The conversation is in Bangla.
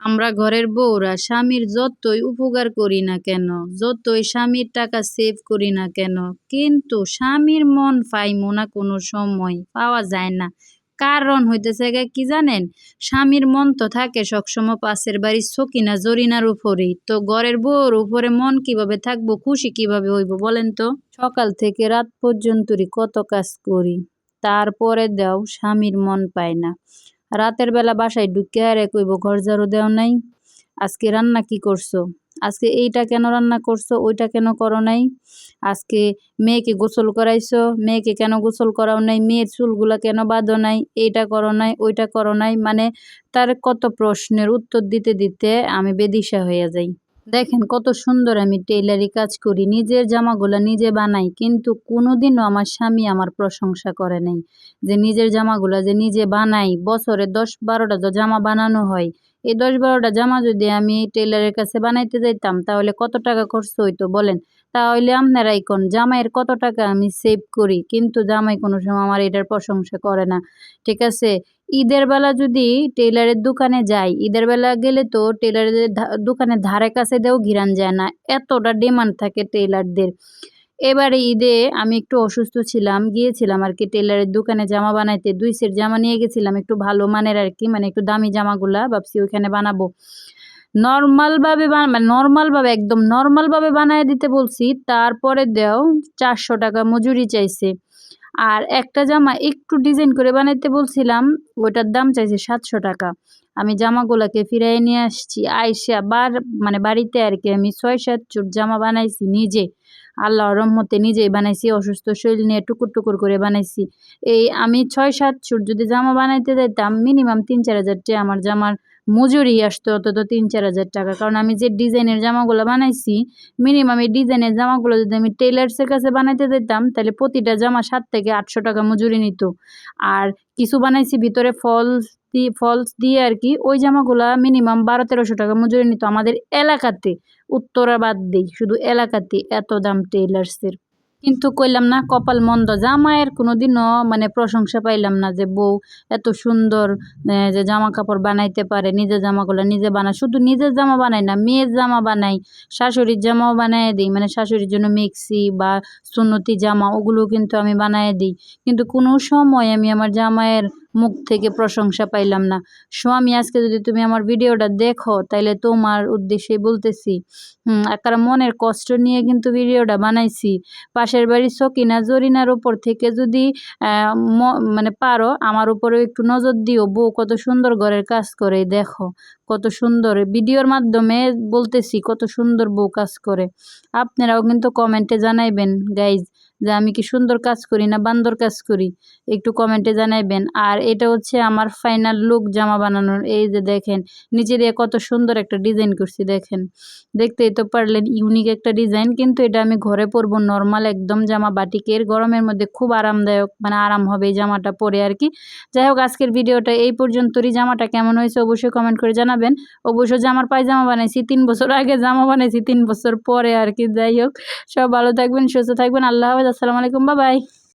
আমরা ঘরের বউরা, স্বামীর যতই উপকার করি না কেন, যতই স্বামীর টাকা সেভ করি না কেন, কিন্তু স্বামীর মন পাইমো না কোনো সময়, পাওয়া যায় না। কারণ হইতেছে কি জানেন? স্বামীর মন তো থাকে সবসময় পাশের বাড়ির সকিনা, জরিনার উপরেই তো ঘরের বউর উপরে মন কীভাবে থাকব, খুশি কীভাবে হইব বলেন তো? সকাল থেকে রাত পর্যন্তই কত কাজ করি, তারপরে দেও স্বামীর মন পায় না। রাতের বেলা বাসায় ঢুকে আরে কইব, ঘর ঝাড়ু দেও নাই, আজকে রান্না কি করছ? আজকে এইটা কেন রান্না করছ, ওইটা কেন করো নাই? আজকে মেয়েকে গোসল করাইছো, মেয়েকে কেন গোসল করাও নাই? মেয়ের চুলগুলা কেন বাঁধো নাই? এইটা করো নাই, ওইটা করো নাই? মানে তার কত প্রশ্নের উত্তর দিতে দিতে আমি বেদিশা হয়ে যাই। দেখেন কত সুন্দর আমি টেইলারি কাজ করি, নিজের জামাগুলো নিজে বানাই, কিন্তু কোনোদিনও আমার স্বামী আমার প্রশংসা করে নাই যে নিজের জামাগুলো যে নিজে বানাই, বছরে দশ বারোটা তো জামা বানানো হয়। এই দশ বারোটা জামা যদি আমি টেইলারের কাছে বানাইতে যাইতাম, তাহলে কত টাকা খরচ হইতো বলেন? তাহলে আপনারাই কোন জামাইয়ের কত টাকা আমি সেভ করি, কিন্তু জামাই কোনো সময় আমার এটার প্রশংসা করে না, ঠিক আছে? ঈদের বেলা যদি টেলারের দোকানে যাই, ঈদের বেলা গেলে তো টেলারের দোকানের ধারে কাছে দেও ঘিরান যায় না। এতটা ডিমান্ড থাকে টেলারদের এবারে ঈদে আমি একটু অসুস্থ ছিলাম, গিয়েছিলাম আর কি টেলারের দোকানে জামা বানাইতে। দুই সেট জামা নিয়ে গেছিলাম, একটু ভালো মানের আর কি মানে একটু দামি জামাগুলা, ভাবছি ওইখানে বানাবো। নর্মালভাবে মানে নর্মালভাবে একদম নর্মালভাবে বানায় দিতে বলছি, তারপরে দেও চারশো টাকা মজুরি চাইছে। আর একটা জামা একটু ডিজাইন করে বানাইতে বলছিলাম ওটার দাম চাইছে সাতশো টাকা। আমি জামাগুলোকে ফিরাই নিয়ে আসছি, আইসা বার মানে বাড়িতে আর কি আমি ছয়, সাত চুট জামা বানাইছি নিজে। আল্লাহর রহমতে নিজেই বানাইছি, অসুস্থ শরীর নিয়ে টুকুর টুকুর করে বানাইছি। এই আমি ছয়, সাত চুট যদি জামা বানাইতে যাইতাম মিনিমাম তিন, চার হাজার টাকা আমার জামার মজুরি আসতো অন্তত তিন, চার হাজার টাকা। কারণ আমি যে ডিজাইনের জামাগুলো বানাইছি মিনিমাম এই ডিজাইনের জামাগুলো যদি আমি টেলার্সের কাছে বানাইতে যেতাম, তাহলে প্রতিটা জামা সাত থেকে আটশো টাকা মজুরি নিত। আর কিছু বানাইছি ভিতরে ফলস দিয়ে ফলস দিয়ে আর কি, ওই জামাগুলা মিনিমাম বারো, তেরোশো টাকা মজুরি নিত আমাদের এলাকাতে। উত্তরা বাদ দিই, শুধু এলাকাতে এত দাম টেলার্সের কিন্তু কইলাম না, কপাল মন্দ। জামাইয়ের কোনো দিনও মানে প্রশংসা পাইলাম না যে বউ এত সুন্দর যে জামা কাপড় বানাইতে পারে, নিজের জামাগুলো নিজে বানায়। শুধু নিজের জামা বানাই না, মেয়ের জামা বানাই শাশুড়ির জামাও বানায় দিই। মানে শাশুড়ির জন্য মিক্সি বা সুন্নতি জামা ওগুলো কিন্তু আমি বানায় দিই। কিন্তু কোনো সময় আমি আমার জামাইয়ের মুখ থেকে প্রশংসা পাইলাম না। স্বামী, আজকে যদি তুমি আমার ভিডিওটা দেখো, তাইলে তোমার উদ্দেশ্যে বলতেছি একটা মনের কষ্ট নিয়ে কিন্তু ভিডিওটা বানাইছি। পাশের বাড়ির সকিনা, জরিনার উপর থেকে যদি মানে পারো, আমার উপরেও একটু নজর দিও। বউ কত সুন্দর ঘরের কাজ করে, দেখো। কত সুন্দর। ভিডিওর মাধ্যমে বলতেছি, কত সুন্দর বউ কাজ করে। আপনারাও কিন্তু কমেন্টে জানাইবেন, গাইজ। যে আমি কি সুন্দর কাজ করি না বান্দর কাজ করি? একটু কমেন্টে জানাইবেন। আর এটা হচ্ছে আমার ফাইনাল লুক জামা বানানোর। এই যে দেখেন, নিচে দিয়ে কত সুন্দর একটা ডিজাইন করছি দেখেন। দেখতেই তো পারলেন ইউনিক একটা ডিজাইন কিন্তু এটা আমি ঘরে পরবো নর্মাল একদম জামা বাটিকের গরমের মধ্যে খুব আরামদায়ক মানে আরাম হবে এই জামাটা পরে আর কি। যাই হোক, আজকের ভিডিওটা এই পর্যন্তই। জামাটা কেমন হয়েছে অবশ্যই কমেন্ট করে জানাবেন। অবশ্য জামার পায়জামা বানাইছি, তিন বছর আগে জামা বানাইছি, তিন বছর পরে আর কি। যাই হোক, সব ভালো থাকবেন, সুস্থ থাকবেন। আল্লাহ হাফেজ। আসসালামু আলাইকুম বাবাই